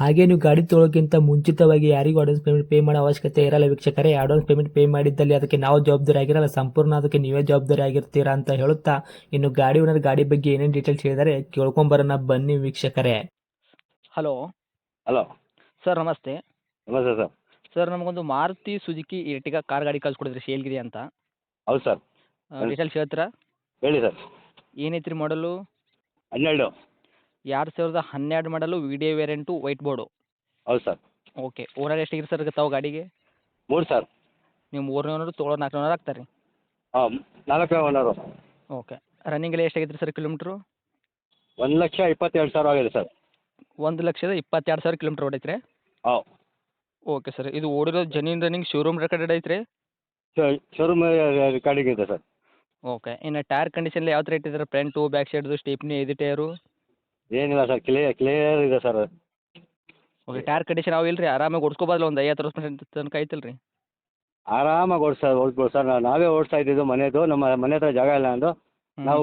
ಹಾಗೆ ನೀವು ಗಾಡಿ ತೊಳೋಕ್ಕಿಂತ ಮುಂಚಿತವಾಗಿ ಯಾರಿಗೂ ಅಡ್ವಾನ್ಸ್ ಪೇಮೆಂಟ್ ಪೇ ಮಾಡೋ ಅವಶ್ಯಕತೆ ಇರಲ್ಲ ವೀಕ್ಷಕರೇ. ಅಡ್ವಾನ್ಸ್ ಪೇಮೆಂಟ್ ಪೇ ಮಾಡಿದ್ದಲ್ಲಿ ಅದಕ್ಕೆ ನಾವು ಜವಾಬ್ದಾರಿ ಆಗಿರಲ್ಲ. ಸಂಪೂರ್ಣ ಅದಕ್ಕೆ ನೀವೇ ಜವಾಬ್ದಾರಿ ಆಗಿರ್ತೀರಾ ಅಂತ ಹೇಳುತ್ತಾ ಇನ್ನು ಗಾಡಿ ಓನರ್ ಗಾಡಿ ಬಗ್ಗೆ ಏನೇನು ಡೀಟೇಲ್ಸ್ ಹೇಳಿದರೆ ಕೇಳ್ಕೊಂಬರೋಣ ಬನ್ನಿ ವೀಕ್ಷಕರೇ. ಹಲೋ ಹಲೋ ಸರ್ ನಮಸ್ತೆ. ನಮಸ್ತೆ ಸರ್ ಸರ್ ನಮಗೊಂದು ಮಾರುತಿ ಸುಜುಕಿ ಇರ್ಟಿಗ ಕಾರ್ ಗಾಡಿ ಕಳ್ಸಿಕೊಡಿದ್ರಿ ಶೇಲ್ಗಿರಿ ಅಂತ. ಹೌದು ಸರ್. ಡೀಟೇಲ್ಸ್ ಹೇಳ್ತೀರಾ? ಹೇಳಿ ಸರ್ ಏನೈತ್ರಿ ಮಾಡಲು ಹನ್ನೆರಡು. ಎರಡು ಸಾವಿರದ ಹನ್ನೆರಡು ಮಾಡಲು ವಿಡಿಯೋ ವೇರಿಯಂಟು ವೈಟ್ ಬೋರ್ಡು. ಹೌದು ಸರ್. ಓಕೆ ಓನರ್ ಎಷ್ಟಿಗೆ ಸರ್ ತಾವು ಗಾಡಿಗೆ? ಮೂರು ಸರ್. ನೀವು ಮೂರನೇ ಓನರು ತೊಗೊಳೋ ನಾಲ್ಕನೇ ಓನರ್ ಆಗ್ತಾರೆ? ರೀ ಹಾಂ ನಾಲ್ಕು ಓನರು. ಓಕೆ ರನ್ನಿಂಗ್ ಎಲ್ಲ ಎಷ್ಟಾಗಿದೆ ಸರ್ ಕಿಲೋಮೀಟ್ರು? ಒಂದು ಲಕ್ಷ ಇಪ್ಪತ್ತೆರಡು ಸಾವಿರ ಆಗಿದೆ ಸರ್. ಒಂದು ಲಕ್ಷದ ಇಪ್ಪತ್ತೆರಡು ಸಾವಿರ ಕಿಲೋಮೀಟ್ರ್ ಹೊಡೈತ್ರಿ ಹಾಂ. ಓಕೆ ಸರ್ ಇದು ಓಡಿರೋ ಜೆನ್ಯೂನ್ ರನ್ನಿಂಗ್ ಶೋರೂಮ್ ರೆಕಾರ್ಡೆಡ್ ರೀ ಶೋರೂಮ್ ರೆಕಾರ್ಡಿಂಗ್ ಇದೆ ಸರ್. ಓಕೆ ಇನ್ನು ಟೈರ್ ಕಂಡೀಷನ್ ಯಾವ ಥರ ಇಟ್ಟಿದ್ದಾರೆ ಫ್ರಂಟು ಬ್ಯಾಕ್ ಸೈಡ್ದು ಸ್ಟೇಪ್ನಿ ಇದು ಟೈರು ಏನಿಲ್ಲ ಸರ್ ಕ್ಲಿಯರ್ ಕ್ಲಿಯರ್ ಇದೆ ಸರ್ ಓಕೆ ಟೈರ್ ಕಂಡೀಷನ್ ಅವು ಇಲ್ರಿ ಆರಾಮಾಗಿ ಓಡಿಸ್ಕೋಬೋದಲ್ಲ ಒಂದು ಐವತ್ತು ಪರ್ಸೆಂಟ್ ತನಕ ಐತಲ್ಲ ರೀ ಆರಾಮಾಗಿ ಸರ್ ಓಡಿಸ್ಬೋದು ಸರ್ ನಾವೇ ಓಡಿಸ್ತಾ ಇದ್ದಿದ್ದು ಮನೆದು ನಮ್ಮ ಮನೆ ಹತ್ರ ಜಾಗ ಇಲ್ಲ ಅಂದು ನಾವು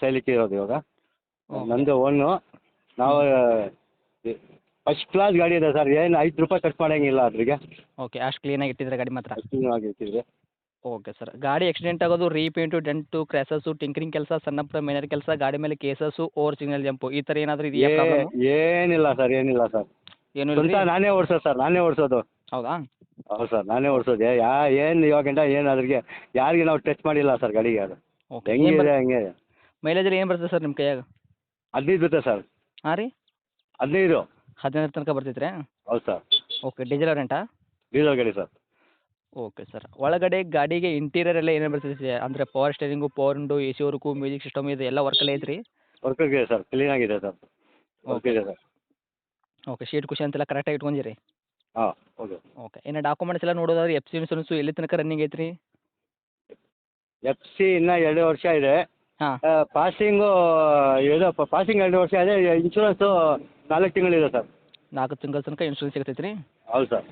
ಸೈಲಿಕ್ಕೆ ಇರೋದು ಇವಾಗ. ನಮ್ಮದು ಓನು ನಾವು ಫಸ್ಟ್ ಕ್ಲಾಸ್ ಗಾಡಿ ಇದೆ ಸರ್ ಏನು ಐದು ರೂಪಾಯಿ ಖರ್ಚು ಮಾಡೋಂಗಿಲ್ಲ ಅದ್ರಿಗೆ. ಓಕೆ ಅಷ್ಟು ಕ್ಲೀನಾಗಿ ಇಟ್ಟಿದ್ರೆ ಗಾಡಿ ಮಾತ್ರ? ಕ್ಲೀನಾಗಿ ಆಗಿರ್ತಿದ್ರೆ ಓಕೆ ಸರ್. ಗಾಡಿ ಆಕ್ಸಿಡೆಂಟ್ ಆಗೋದು ರೀಪೇಂಟು ಡೆಂಟು ಕ್ರ್ಯಾಸಸ್ಸು ಟಿಂಕರಿಂಗ್ ಕೆಲಸ ಸಣ್ಣ ಪುಟ್ಟ ಮೇನರ್ ಕೆಲಸ ಗಾಡಿ ಮೇಲೆ ಕೇಸಸ್ಸು ಓವರ್ ಸಿಗ್ನಲ್ ಜಂಪು ಈ ಥರ ಏನಾದರೂ ಇದೆಯಾ ಪ್ರಾಬ್ಲಮ್ ಏನಿಲ್ಲ ಸರ್ ಏನಿಲ್ಲ ಸರ್. ಏನು ಸ್ವಂತ ನಾನೇ ಓಡಿಸೋದು ಸರ್ ನಾನೇ ಓಡಿಸೋದು. ಹೌದಾ? ಹೌದು ಸರ್ ನಾನೇ ಓಡಿಸೋದು. ಯಾ ಏನು ಇವಾಗ ಏನು ಅದ್ರಿಗೆ ಯಾರಿಗೆ ನಾವು ಟಚ್ ಮಾಡಿಲ್ಲ ಸರ್ ಗಾಡಿಗೆ ಅದು. ಓಕೆ ಹೆಂಗಿದೆ ಹಂಗೆ ಮೈಲೇಜಲ್ಲಿ ಏನು ಬರ್ತದೆ ಸರ್ ನಿಮ್ಮ ಕೈಯಾಗ? ಹದಿನೈದು ಬರುತ್ತೆ ಸರ್. ಹಾಂ ರೀ? ಹದಿನೈದು. ಹದಿನೈದು ತನಕ ಬರ್ತೈತೆ ರೀ ಹೌದು ಸರ್. ಓಕೆ ಡೀಸೆಲ್ ರೆಂಟಾ ಡೀಸೆಲ್ ಗಾಡಿ ಸರ್. Okay sir. ಒಳಗಡೆ ಗಾಡಿಗೆ ಇಂಟೀರಿಯರ್ ಎಲ್ಲ ಏನೇನು ಬರ್ತೈತೆ ಅಂದರೆ power steering power window A C work music system ಇದು ಎಲ್ಲ ವರ್ಕಲ್ಲೇ ಐತ್ರಿ? ವರ್ಕ್ ಇದೆ ಸರ್. ಕ್ಲೀನ್ ಆಗಿದೆ ಸರ್. ಓಕೆ ಇದೆ ಸರ್. ಓಕೆ ಶೀಟ್ ಕುಷನ್ ಅಂತೆಲ್ಲ ಕರೆಕ್ಟಾಗಿ ಇಟ್ಕೊಂಡಿರಿ? ಹಾಂ ಓಕೆ ಓಕೆ ಇನ್ನು ಡಾಕ್ಯುಮೆಂಟ್ಸ್ ಎಲ್ಲ ನೋಡೋದಾದ್ರೆ ಎಫ್ ಸಿ ಇನ್ಸೂರೆನ್ಸು ಎಲ್ಲಿ ತನಕ ರನ್ನಿಂಗ್ ಐತ್ರಿ? ಎಫ್ ಸಿ ಇನ್ನೂ ಎರಡು ವರ್ಷ ಇದೆ. ಹಾಂ. ಪಾಸಿಂಗು ಇದು ಪಾಸಿಂಗ್ ಎರಡು ವರ್ಷ ಇದೆ. ಇನ್ಶೂರೆನ್ಸು ನಾಲ್ಕು ತಿಂಗಳಿದೆ ಸರ್. ನಾಲ್ಕು ತಿಂಗಳ ತನಕ ಇನ್ಶೂರೆನ್ಸ್ ಸಿಗ್ತೈತೆ ರೀ ಹೌದು ಸರ್.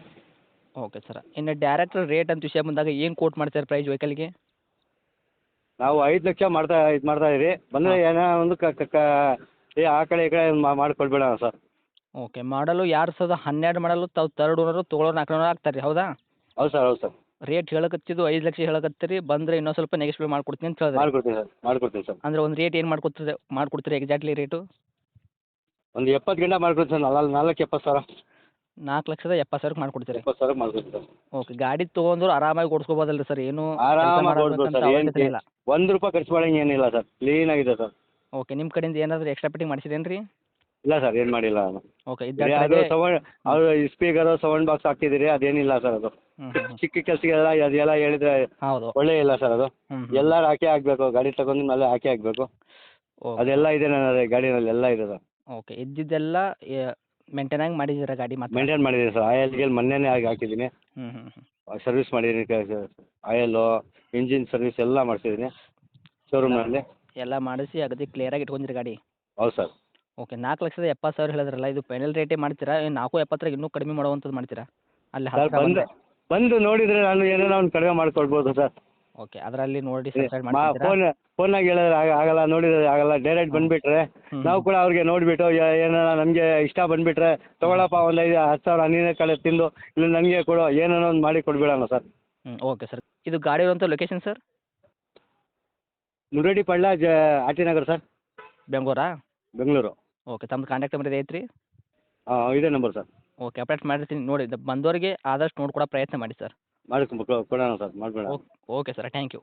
Okay sir. ಇನ್ನು ಡೈರೆಕ್ಟ್ ರೇಟ್ ಅಂತ ವಿಷಯ ಬಂದಾಗ ಏನು ಕೋಟ್ ಮಾಡ್ತಾರೆ ಪ್ರೈಸ್ ವೆಹಿಕಲ್ಗೆ ನಾವು ಐದು ಲಕ್ಷ ಮಾಡ್ತಾ ಇದು ಮಾಡ್ತಾ ಇದೀವಿ. ಬಂದರೆ ಏನೋ ಒಂದು ಕ ಕ- ಕ ಏ ಆ ಕಡೆ ಈ ಕಡೆ ಮಾ- ಮಾಡಿಕೊಡ್ಬೇಡ ಸರ್. ಓಕೆ ಮಾಡಲು ಯಾರು ಸಾವಿರದ ಹನ್ನೆರಡು ಮಾಡಲು ತಾವು ತರ್ಡ್ ಓನರು ತೊಗೊಳೋರು ನಾಲ್ಕು ನೂರು ಆಗ್ತಾರೆ ಹೌದಾ? ಹೌದು ಸರ್ ಹೌದು ಸರ್. ರೇಟ್ ಹೇಳಕತ್ತಿದ್ದು ಐದು ಲಕ್ಷ ಹೇಳಕತ್ತೀರಿ ಬಂದರೆ ಇನ್ನೊಂದು ಸ್ವಲ್ಪ ನೆಗೆಸ್ಟಿವ್ ಮಾಡ್ಕೊಡ್ತೀನಿ ಅಂತ ಹೇಳಿದ್ರೆ. ಮಾಡ್ಕೊಡ್ತೀನಿ ಸರ್ ಮಾಡ್ಕೊಡ್ತೀನಿ ಸರ್. ಅಂದರೆ ಒಂದು ರೇಟ್ ಏನು ಮಾಡ್ಕೊಡ್ತೀರಿ ಮಾಡ್ಕೊಡ್ತೀರಿ ಎಕ್ಸಾಕ್ಟ್ಲಿ ರೇಟು ಒಂದು ಎಪ್ಪತ್ತು ಗಂಟೆ ಮಾಡ್ಕೊಡ್ತೀನಿ ಸರ್ ನಾಲ್ಕು ನಾಲ್ಕು ಎಪ್ಪತ್ತು ಸಾವಿರ. ನಾಲ್ಕು ಲಕ್ಷದ ಎಪ್ಪತ್ತು ಸಾವಿರಕ್ಕೆ ಮಾಡ್ಕೊಡ್ತೀರಿ? ಸರ್. ಓಕೆ ಗಾಡಿ ತಗೊಂಡ್ರು ಆರಾಮಾಗಿ ಓಡಿಸ್ಕೋಬೋದಲ್ಲ ಸರ್ ಏನು ಆರಾಮಾಗಿ ಸರ್, ಏನ್ ಇಲ್ಲ. ಒಂದು ರೂಪಾಯಿ ಖರ್ಚು ಮಾಡಂಗೆ ಏನಿಲ್ಲ ಸರ್ ಕ್ಲೀನ್ ಆಗಿದೆ ಸರ್. ಓಕೆ ನಿಮ್ಮ ಕಡೆಯಿಂದ ಏನಾದರೂ ಎಕ್ಸ್ಟ್ರಾ ಫಿಟ್ಟಿಂಗ್ ಮಾಡಿಸಿದೇನು ರೀ ಇಲ್ಲ ಸರ್ ಏನು ಮಾಡಿಲ್ಲ ಓಕೆ ಅದು ಸೌಂಡ್ ಅದು ಸ್ಪೀಕರು ಸೌಂಡ್ ಬಾಕ್ಸ್ ಹಾಕ್ತಿದ್ದೀರಿ ಅದೇನಿಲ್ಲ ಸರ್ ಅದು. ಚಿಕ್ಕ ಕೆಲಸಗೆಲ್ಲ ಅದೆಲ್ಲ ಹೇಳಿದ್ರೆ ಹೌದು. ಒಳ್ಳೆ ಇಲ್ಲ ಸರ್ ಅದು. ಎಲ್ಲರೂ ಹಾಕಿ ಹಾಕ್ಬೇಕು ಗಾಡಿ ತಗೊಂಡು ಮೇಲೆ ಹಾಕಿ ಹಾಕ್ಬೇಕು. ಓಕೆ. ಅದೆಲ್ಲ ಇದೆ ನನ್ನ ಗಾಡಿನಲ್ಲಿ ಎಲ್ಲ ಇದೆ ಸರ್. ಓಕೆ ಇದ್ದಿದ್ದೆಲ್ಲ ಮೇಂಟೈನ್ ಆಗಿ ಮಾಡಿದ್ದೀರಾ ಗಾಡಿ ಮತ್ತೆ ಮೇಂಟೈನ್ ಮಾಡಿದೀನಿ ಸರ್. ಆಯಿಲ್ ಗೀಲ್ ಮೊನ್ನೆನೇ ಆಗಿ ಹಾಕಿದ್ದೀನಿ. ಹ್ಞೂ ಹ್ಞೂ ಹ್ಞೂ ಸರ್ವಿಸ್ ಮಾಡಿದೀನಿ ಆಯಲ್ಲು ಇಂಜಿನ್ ಸರ್ವಿಸ್ ಎಲ್ಲ ಮಾಡಿಸಿದ್ದೀನಿ. ಶೋರೂಮ್ನಲ್ಲಿ ಎಲ್ಲ ಮಾಡಿಸಿ ಅಗದಿ ಕ್ಲಿಯರಾಗಿ ಇಟ್ಕೊಂಡಿರಿ ಗಾಡಿ? ಹೌದು ಸರ್. ಓಕೆ ನಾಲ್ಕು ಲಕ್ಷದ ಎಪ್ಪತ್ತು ಸಾವಿರ ಹೇಳಿದ್ರಲ್ಲ ಇದು ಫೈನಲ್ ರೇಟೇ ಮಾಡ್ತೀರಾ? ಏನು ನಾಲ್ಕು ಎಪ್ಪತ್ತರಾಗ ಇನ್ನೂ ಕಡಿಮೆ ಮಾಡುವಂಥದ್ದು ಮಾಡ್ತೀರಾ? ಅಲ್ಲಿ ಸರ್ ಹತ್ತಿರ ಬಂದು ಬಂದು ನೋಡಿದರೆ ನಾನು ಏನಾರ ಒಂದು ಕಡಿಮೆ ಮಾಡಿಕೊಡ್ಬೋದು ಸರ್. ಓಕೆ ಅದರಲ್ಲಿ ನೋಡಿ ಸಬ್ಸ್ಕ್ರೈಬ್ ಮಾಡ್ತೀರಾ ಫೋನ್ ಫೋನಾಗ ಹೇಳಿದ್ರೆ ಆಗ- ಆಗಲ್ಲ ನೋಡಿದ್ರೆ ಆಗಲ್ಲ ಡೈರೆಕ್ಟ್ ಬಂದುಬಿಟ್ರೆ ನಾವು ಕೂಡ ಅವ್ರಿಗೆ ನೋಡಿಬಿಟ್ಟು ಏನಾರ ನಮಗೆ ಇಷ್ಟ ಬಂದ್ಬಿಟ್ರೆ ತಗೊಳಪ್ಪ ಒಂದು ಐದು ಹತ್ತು ಸಾವಿರ ನೀನೇ ಕಡೆ ತಿಂದು ಇಲ್ಲ ನನಗೆ ಕೊಡು ಏನೇನೋ ಒಂದು ಮಾಡಿ ಕೊಡ್ಬಿಡೋಣ ಸರ್. ಹ್ಞೂ ಓಕೆ ಸರ್ ಇದು ಗಾಡಿ ಇರುವಂತ ಲೊಕೇಶನ್ ಸರ್ ಮುರಡಿ ಪಳ್ಳ ಜ ಆರ್ ಟಿ ನಗರ್ ಸರ್. ಬೆಂಗಳೂರಾ? ಬೆಂಗಳೂರು. ಓಕೆ ತಮ್ಮ ಕಾಂಟ್ಯಾಕ್ಟ್ ನಂಬರ್ ಇದೆ ಐತ್ರಿ? ಹಾಂ ಇದೇ ನಂಬರ್ ಸರ್ ಓಕೆ ಅಪ್ಡೇಟ್ ಮಾಡಿರ್ತೀನಿ. ನೋಡಿ ದ- ಬಂದವರಿಗೆ ಆದಷ್ಟು ನೋಡ್ಕೊಡೋ ಪ್ರಯತ್ನ ಮಾಡಿ ಸರ್ ಮಾಡಿ ಕೊಡೋಣ ಸರ್ ಮಾಡಿಬಿಡೋಣ okay okay sir thank you.